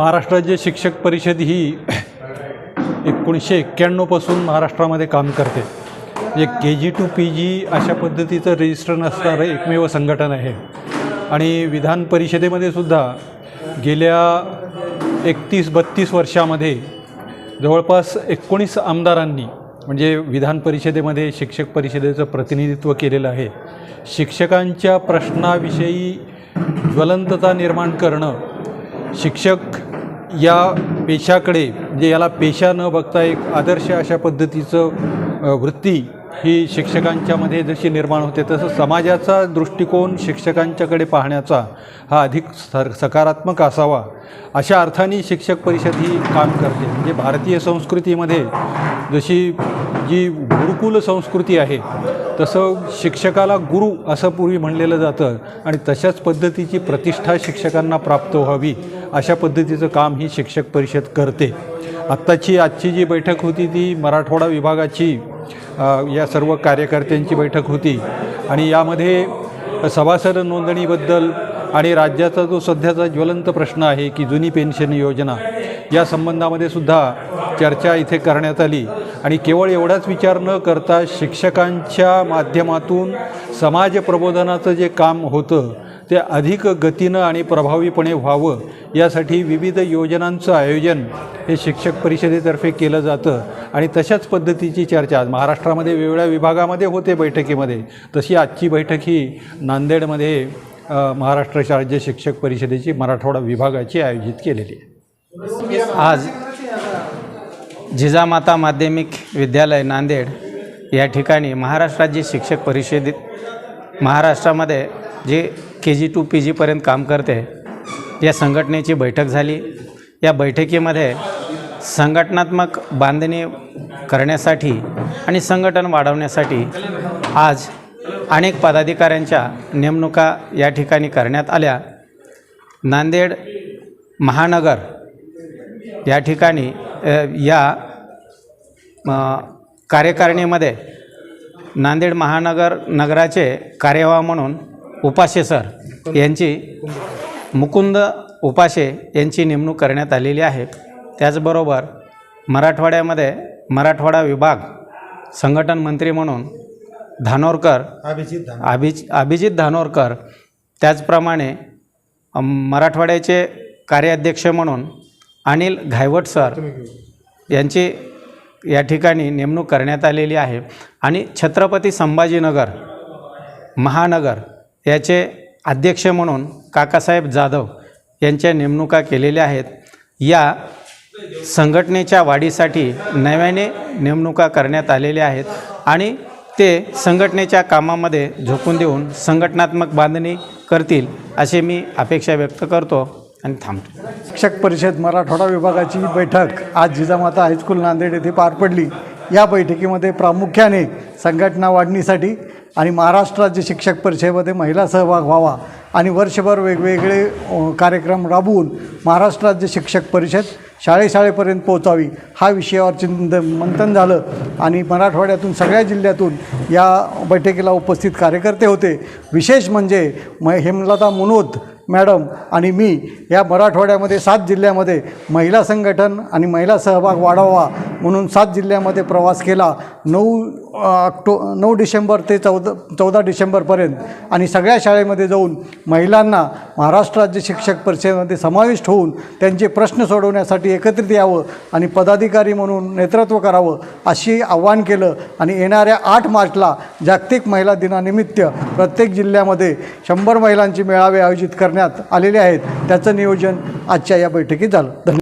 महाराष्ट्र राज्य शिक्षक परिषद ही एकोणीसशे एक्क्याण्णवपासून महाराष्ट्रामध्ये काम करते. जे के जी टू पी जी अशा पद्धतीचं रजिस्टर नसणारं एकमेव संघटन आहे. आणि विधान परिषदेमध्ये सुद्धा गेल्या एकतीस बत्तीस वर्षामध्ये जवळपास एकोणीस आमदारांनी म्हणजे विधान परिषदेमध्ये शिक्षक परिषदेचं प्रतिनिधित्व केलेलं आहे. शिक्षकांच्या प्रश्नाविषयी ज्वलंतता निर्माण करणं शिक्षक या पेशाकडे म्हणजे याला पेशा न बघता एक आदर्श अशा पद्धतीचं वृत्ती ही शिक्षकांच्यामध्ये जशी निर्माण होते तसं समाजाचा दृष्टिकोन शिक्षकांच्याकडे पाहण्याचा हा अधिक सर सकारात्मक असावा अशा अर्थाने शिक्षक परिषद ही काम करते. म्हणजे भारतीय संस्कृतीमध्ये जशी जी गुरुकुल संस्कृती आहे तसं शिक्षकाला गुरु असं पूर्वी म्हणलेलं जातं आणि तशाच पद्धतीची प्रतिष्ठा शिक्षकांना प्राप्त व्हावी अशा पद्धतीचं काम ही शिक्षक परिषद करते. आत्ताची आजची जी बैठक होती ती मराठवाडा विभागाची या सर्व कार्यकर्त्यांची बैठक होती. आणि यामध्ये सभासद नोंदणीबद्दल आणि राज्याचा जो सध्याचा ज्वलंत प्रश्न आहे की जुनी पेन्शन योजना या संबंधामध्ये सुद्धा चर्चा इथे करण्यात आली. आणि केवळ एवढाच विचार न करता शिक्षकांच्या माध्यमातून समाज प्रबोधनाचं जे काम होतं ते अधिक गतीनं आणि प्रभावीपणे व्हावं यासाठी विविध योजनांचं आयोजन हे शिक्षक परिषदेतर्फे केलं जातं. आणि तशाच पद्धतीची चर्चा आज महाराष्ट्रामध्ये वेगवेगळ्या विभागामध्ये होते बैठकीमध्ये. तशी आजची बैठक ही नांदेडमध्ये महाराष्ट्र राज्य शिक्षक परिषदेची मराठवाडा विभागाची आयोजित केलेली आहे. आज जिजामाता माध्यमिक विद्यालय नांदेड या ठिकाणी महाराष्ट्र राज्य शिक्षक परिषदेत महाराष्ट्रामध्ये जे के जी टू पी जीपर्यंत काम करते या संघटनेची बैठक झाली. या बैठकीमध्ये संघटनात्मक बांधणी करण्यासाठी आणि संघटन वाढवण्यासाठी आज अनेक पदाधिकाऱ्यांच्या नेमणुका या ठिकाणी करण्यात आल्या. नांदेड महानगर या ठिकाणी या कार्यकारिणीमध्ये नांदेड महानगर नगराचे कार्यवाह म्हणून उपाशे सर यांची मुकुंद उपाशे यांची नेमणूक करण्यात आलेली आहे. त्याचबरोबर मराठवाड्यामध्ये मराठवाडा विभाग संघटन मंत्री म्हणून धानोरकर अभिज अभिजित धानोरकर त्याचप्रमाणे मराठवाड्याचे कार्याध्यक्ष म्हणून अनिल घायवट सर यांची या ठिकाणी नेमणूक करण्यात आलेली आहे. आणि छत्रपती संभाजीनगर महानगर याचे अध्यक्ष म्हणून काकासाहेब जाधव यांच्या नेमणुका केलेल्या आहेत. या संघटनेच्या वाढीसाठी नव्याने नेमणुका करण्यात आलेल्या आहेत आणि ते संघटनेच्या कामामध्ये झोकून देऊन संघटनात्मक बांधणी करतील असे मी अपेक्षा व्यक्त करतो. आणि थांबतो. शिक्षक परिषद मराठवाडा विभागाची बैठक आज जिजामाता हायस्कूल नांदेड येथे पार पडली. या बैठकीमध्ये प्रामुख्याने संघटना वाढणीसाठी आणि महाराष्ट्र राज्य शिक्षक परिषदेमध्ये महिला सहभाग व्हावा आणि वर्षभर वेगवेगळे कार्यक्रम राबवून महाराष्ट्र राज्य शिक्षक परिषद शाळेशाळेपर्यंत पोहोचावी. हा विषयावर चिंत मंथन झालं आणि मराठवाड्यातून सगळ्या जिल्ह्यातून या बैठकीला उपस्थित कार्यकर्ते होते. विशेष म्हणजे म हेमलता मुनोत मॅडम आणि मी या मराठवाड्यामध्ये सात जिल्ह्यामध्ये महिला संघटन आणि महिला सहभाग वाढावा म्हणून सात जिल्ह्यामध्ये प्रवास केला. नऊ ऑक्टो नऊ डिसेंबर ते चौदा चौदा डिसेंबरपर्यंत. आणि सगळ्या शाळेमध्ये जाऊन महिलांना महाराष्ट्र राज्य शिक्षक परिषदेमध्ये समाविष्ट होऊन त्यांचे प्रश्न सोडवण्यासाठी एकत्रित यावं आणि पदाधिकारी म्हणून नेतृत्व करावं अशी आव्हान केलं. आणि येणाऱ्या आठ मार्चला जागतिक महिला दिनानिमित्त प्रत्येक जिल्ह्यामध्ये शंभर महिलांचे मेळावे आयोजित करण्यात आलेले आहेत. त्याचं नियोजन आजच्या या बैठकीत झालं. धन्यवाद.